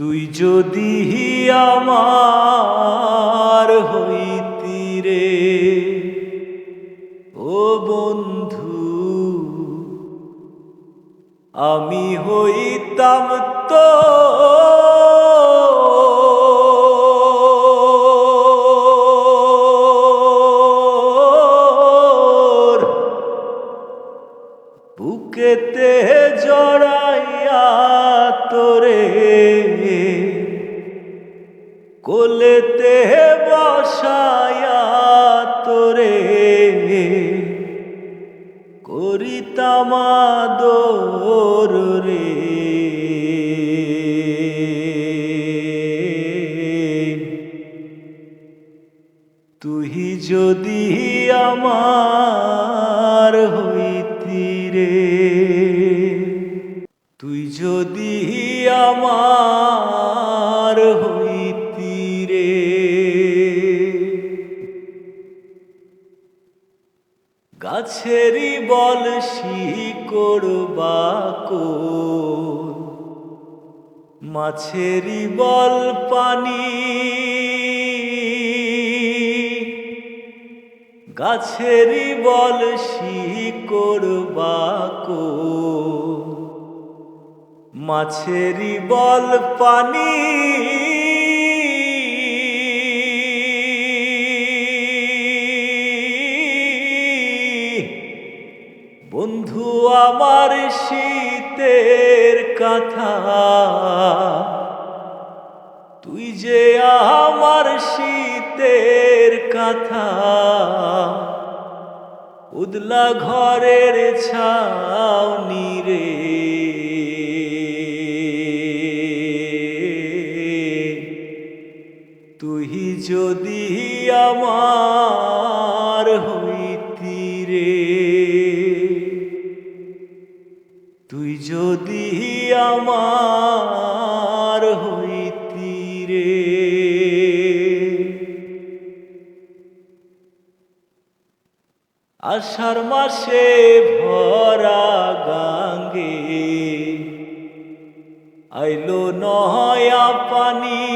তুই যদি আমার হইতি রে ও বন্ধু আমি হইতাম তো বুকেতে জড়াইয়া করিতামাদোর রে। তুই যদি আমার হইতি রে তুই যদি আমার হইতি গাছেরই বল শিকড় বাকো মাছেরই বল পানি। গাছেরই বল শিকড় বাকো মাছেরই বল পানি। আমার শীতের কথা। তুই যে আমার শীতের কথা। উদলা ঘরের ছাউনি রে। তুই যদি আমার হইতি তুই যদি আমার হইতি রে। আষাঢ় মাসে ভরা গাঙ্গে আইলো নয়া পানি।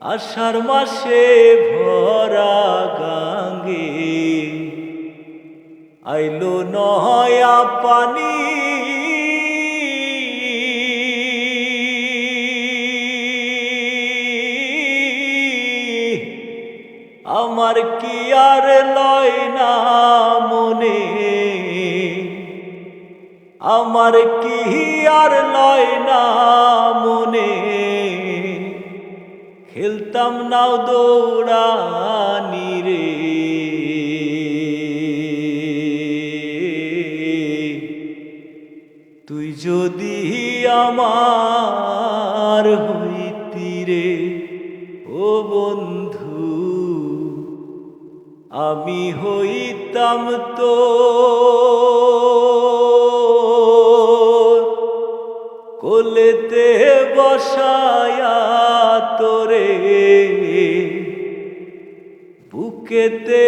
আষাঢ় মাসে ভরা আমার কি আর লয় না মনে? আমার কি আর লয় না মনে? খেলতাম নাও দৌড়ানি রে তুই যদি আমার হইতি আমি হইতাম তো। কোলেতে বসায়া তোরে বুকেতে